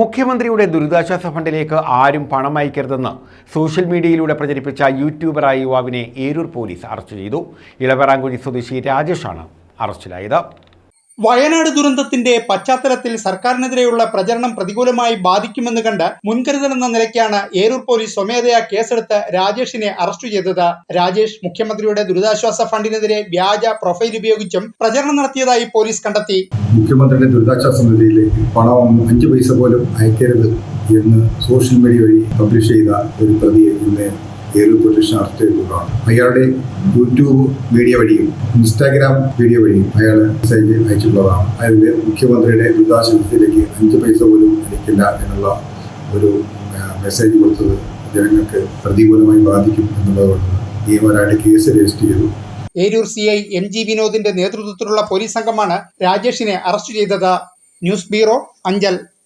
മുഖ്യമന്ത്രിയുടെ ദുരിതാശ്വാസ ഫണ്ടിലേക്ക് ആരും പണം അയക്കരുതെന്ന് സോഷ്യൽ മീഡിയയിലൂടെ പ്രചരിപ്പിച്ച യൂട്യൂബറായ യുവാവിനെ ഏരൂർ പോലീസ് അറസ്റ്റ് ചെയ്തു. ഇളവറാങ്കുഴി സ്വദേശി രാജേഷാണ് അറസ്റ്റിലായത്. വയനാട് ദുരന്തത്തിന്റെ പശ്ചാത്തലത്തിൽ സർക്കാരിനെതിരെയുള്ള പ്രചരണം പ്രതികൂലമായി ബാധിക്കുമെന്ന് കണ്ട് മുൻകരുതലെന്ന നിലയ്ക്കാണ് ഏരൂർ പോലീസ് സ്വമേധയാ കേസെടുത്ത് രാജേഷിനെ അറസ്റ്റ് ചെയ്തത്. രാജേഷ് മുഖ്യമന്ത്രിയുടെ ദുരിതാശ്വാസ ഫണ്ടിനെതിരെ വ്യാജ പ്രൊഫൈൽ ഉപയോഗിച്ചും പ്രചരണം നടത്തിയതായി പോലീസ് കണ്ടെത്തി. മുഖ്യമന്ത്രിയുടെ ദുരിതാശ്വാസ നിധിയിലേക്ക് പണം അഞ്ച് പൈസ പോലും അയക്കരുത് എന്ന് സോഷ്യൽ മീഡിയ വഴി പബ്ലിഷ് ചെയ്ത ഒരു പ്രതിയെ ഇന്ന് ഏറൂർ പോലീസ് അറസ്റ്റ് ചെയ്തതാണ് അയാളുടെ യൂട്യൂബ് വീഡിയോ വഴിയും ഇൻസ്റ്റാഗ്രാം വീഡിയോ വഴിയും അയാൾ മെസ്സേജ് അയച്ചിട്ടുള്ളതാണ്. അതിൽ മുഖ്യമന്ത്രിയുടെ ദുരിതാശ്വാസത്തിലേക്ക് അഞ്ച് പൈസ പോലും അയക്കില്ല എന്നുള്ള ഒരു മെസ്സേജ് കൊടുത്തത് ജനങ്ങൾക്ക് പ്രതികൂലമായി ബാധിക്കും എന്നുള്ളതുകൊണ്ട് നിയമപരമായിട്ട് കേസ് രജിസ്റ്റർ ചെയ്തു. Eroor C I M G വിനോദിന്റെ നേതൃത്വത്തിലുള്ള പോലീസ് സംഘമാണ് രാജേഷിനെ അറസ്റ്റ് ചെയ്തത്. News bureau Anchal.